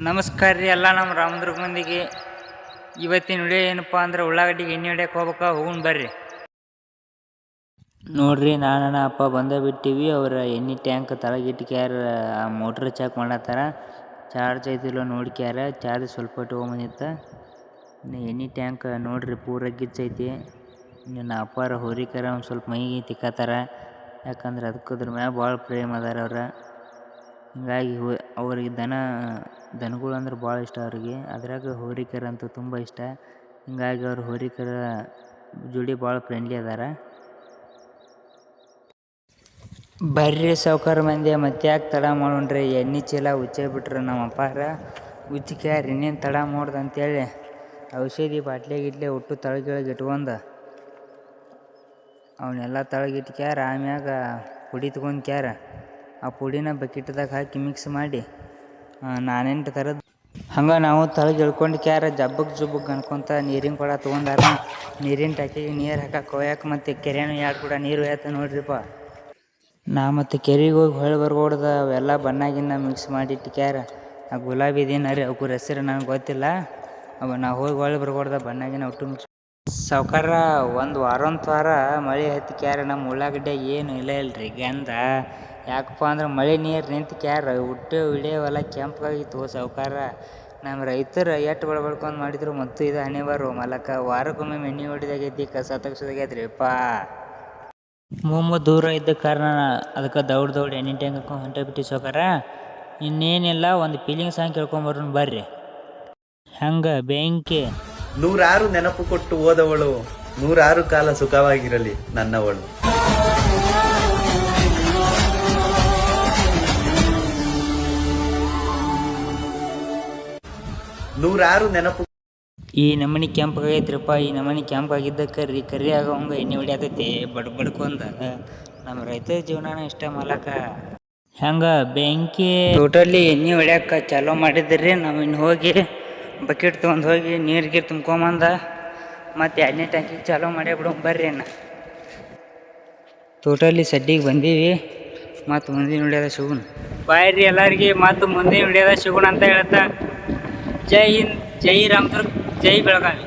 ನಮಸ್ಕಾರ ರೀ ಎಲ್ಲ ನಮ್ಮ ರಾಮದುರ್ಗ ಮಂದಿಗೆ ಇವತ್ತಿನ ವಿಡಿಯೋ ಏನಪ್ಪ ಅಂದ್ರೆ ಉಳ್ಳಾಗಡ್ಡಿಗೆ ಎಣ್ಣೆ ಹೊಡ್ಯಕ್ಕೆ ಹೋಗ್ಬೇಕ? ಹೋಗೋಣ ಬರ್ರಿ. ನೋಡ್ರಿ ನಾನು ಅಪ್ಪ ಬಂದ ಬಿಟ್ಟಿವಿ. ಅವರ ಎಣ್ಣೆ ಟ್ಯಾಂಕ್ ತಳಗಿಟ್ಕ್ಯಾರ ಆ ಮೋಟ್ರ್ ಚೆಕ್ ಮಾಡತ್ತಾರ. ಚಾರ್ಜ್ ಐತಿಲ್ಲ ನೋಡ್ಕ್ಯಾರ. ಚಾರ್ಜ್ ಸ್ವಲ್ಪ ಇನ್ನು ಎಣ್ಣೆ ಟ್ಯಾಂಕ್ ನೋಡ್ರಿ, ಪೂರ ಗಿಚ್ಚೈತಿ ಇನ್ನು ಅಪ್ಪಾರ ಹೋರಿಕರ ಒಂದು ಸ್ವಲ್ಪ ಮೈಗೆ ತಿಕ್ಕತ್ತಾರ. ಯಾಕಂದ್ರೆ ಅದಕ್ಕೆ ಅದ್ರ ಮ್ಯಾಗ ಭಾಳ ಪ್ರೇಮ ಅದಾರ ಅವ್ರ. ಹಿಂಗಾಗಿ ಅವ್ರಿಗೆ ದನ, ದನಗಳು ಅಂದ್ರೆ ಭಾಳ ಇಷ್ಟ ಅವ್ರಿಗೆ. ಅದ್ರಾಗ ಹೋರಿಕರು ಅಂತ ತುಂಬ ಇಷ್ಟ. ಹಿಂಗಾಗಿ ಅವ್ರು ಹೋರಿಕರ ಜೋಡಿ ಭಾಳ ಫ್ರೆಂಡ್ಲಿ ಅದಾರ. ಬರ್ರಿ ಸೌಕರ್ ಮಂದಿ, ಮತ್ತೆ ಯಾಕೆ ತಡ ಮಾಡೋಣ್ರಿ? ಎಣ್ಣೆ ಚೀಲ ಉಚ್ಚೇ ಬಿಟ್ರು ನಮ್ಮ ಅಪ್ಪಾರ. ಉಚ್ಚಿಕ್ಯಾರ ಇನ್ನೇನು ತಡ ಮಾಡ್ದು ಅಂತೇಳಿ ಔಷಧಿ ಬಾಟ್ಲಿ ಗಿಟ್ಲೆ ಒಟ್ಟು ತಳಗಿಳಗೆ ಇಟ್ಕೊಂಡು ಅವನ್ನೆಲ್ಲ ತಳಗಿಟ್ಕ್ಯಾರ ಆಮ್ಯಾಗ ಪುಡಿ ತೊಗೊಂಡ್ಕ್ಯಾರ ಆ ಪುಡಿನ ಬಕೆಟ್ದಾಗ ಹಾಕಿ ಮಿಕ್ಸ್ ಮಾಡಿ ನಾನೆಂಟು ಥರದ್ದು ಹಂಗೆ ನಾವು ತಳಗೆ ಇಳ್ಕೊಂಡು ಕ್ಯಾರ ಜಬ್ಬಗ್ ಜುಬ್ಬಗ್ ಅನ್ಕೊಂತ ನೀರಿನ ಕೊಡ ತೊಗೊಂಡಾರ ನೀರಿನ ಟ್ಯಾಕಿಗೆ ನೀರು ಹಾಕಕ್ಕೆ ಹೋಯಕ್ಕೆ ಮತ್ತು ಕೆರೆನೂ ಎರಡು ಕೂಡ ನೀರು ಹೋಯ್ತ ನೋಡ್ರಿಪ್ಪ. ನಾ ಮತ್ತು ಕೆರೆಗೆ ಹೋಗಿ ಹೊಳೆ ಬರ್ಗೋಡ್ದ ಅವೆಲ್ಲ ಬಣ್ಣ ಗಿನ್ನ ಮಿಕ್ಸ್ ಮಾಡಿ ಕ್ಯಾರ. ಆ ಗುಲಾಬಿ ಇದೇನ ರೀ ಅವ್ರ ಹೆಸರು ನನಗೆ ಗೊತ್ತಿಲ್ಲ. ಅವ ನಾ ಹೋಗಿ ಹೊಳೆ ಬರ್ಗೋಡ್ದ ಬಣ್ಣಾಗಿನ ಒಟ್ಟು ಮಿಕ್ಸ್ ಸಾವ್ಕಾರ ಒಂದು ವಾರೊಂದು ವಾರ ಮಳೆ ಹತ್ತಿ ಕ್ಯಾರ ನಮ್ಮ ಉಳ್ಳಾಗಡ್ಡೆ ಏನು ಇಲ್ಲ ಇಲ್ರಿ ಗಂಧ. ಯಾಕಪ್ಪ ಅಂದ್ರೆ ಮಳೆ ನೀರು ನಿಂತು ಕ್ಯಾರ ಹುಟ್ಟು ಹೊಲ ಕೆಂಪಾಗಿತ್ತು ಸಾವುಕಾರ. ನಮ್ಮ ರೈತರು ಎಷ್ಟು ಬಳ್ಬಳ್ಕೊಂಡು ಮಾಡಿದ್ರು ಮತ್ತು ಇದು ಹಣೆ ಬಾರು ಮಲಕ. ವಾರಕ್ಕೊಮ್ಮೆ ಎಣ್ಣೆ ಹೊಡಿದಾಗೈತಿ ಕಸ ತೆಗ್ಸೋದಾಗೈತ್ರಿಪ್ಪ ಮೂಮು ದೂರ ಇದ್ದ ಕಾರಣ ಅದಕ್ಕೆ ದೌಡ್ ದೌಡ್ ಎಣ್ಣೆ ಟ್ಯಾಂಕ್ ಹಾಕೊಂಡು ಹೊಂಟ ಬಿಟ್ಟು ಸೋಕಾರ ಇನ್ನೇನಿಲ್ಲ, ಒಂದು ಫೀಲಿಂಗ್ ಸಾಂಗ್ ಕೇಳ್ಕೊಂಬರೋನ್ ಬರ್ರಿ. ಹಂಗೆ ಬೆಂಕಿ. ನೂರಾರು ನೆನಪು ಕೊಟ್ಟು ಹೋದವಳು, ನೂರಾರು ಕಾಲ ಸುಖವಾಗಿರಲಿ ನನ್ನವಳು. ನೂರಾರು ನೆನಪು ಈ ನಮನಿ ಕೆಂಪಾಗೈತ್ರಿಪ್ಪ ಈ ನಮನಿ ಕೆಂಪಾಗಿದ್ದಕ್ಕೆ ಕರ್ರಿ ಕರಿ ಆಗೋಂಗ ಎಣ್ಣೆ ಹೊಡಿಯತೈತಿ. ಬಡ್ ಬಡ್ಕೊಂದ ನಮ್ಮ ರೈತರ ಜೀವನನ ಇಷ್ಟ ಮಾಲಕ ಹೆಂಗ ಬೆಂಕಿ ಟೋಟಲಿ ಎಣ್ಣೆ ಹೊಡ್ಯಾಕ ಚಾಲೋ ಮಾಡಿದ್ರಿ. ನಾವು ಇನ್ನು ಹೋಗಿ ಬಕೆಟ್ ತೊಗೊಂಡು ಹೋಗಿ ನೀರು ಗೀರು ತುಂಬ್ಕೊಂಬಂದ ಮತ್ತು ಎಣ್ಣೆ ಟ್ಯಾಂಕಿಗೆ ಚಾಲೋ ಮಾಡೇ ಬಿಡು ಬರ್ರಿ ಅಣ್ಣ ಟೋಟಲಿ ಸಡ್ಡಿಗೆ ಬಂದೀವಿ. ಮತ್ತು ಮುಂದಿನ ಹಿಡಿಯೋದ ಸಿಗೋಣ. ಬಾಯ್ರಿ ಎಲ್ಲರಿಗೆ ಮತ್ತು ಮುಂದಿನ ಹಿಡಿಯೋದ ಸಿಗೋಣ ಅಂತ ಹೇಳ್ತಾ जय हिंद जय रामपुर जय बड़गामी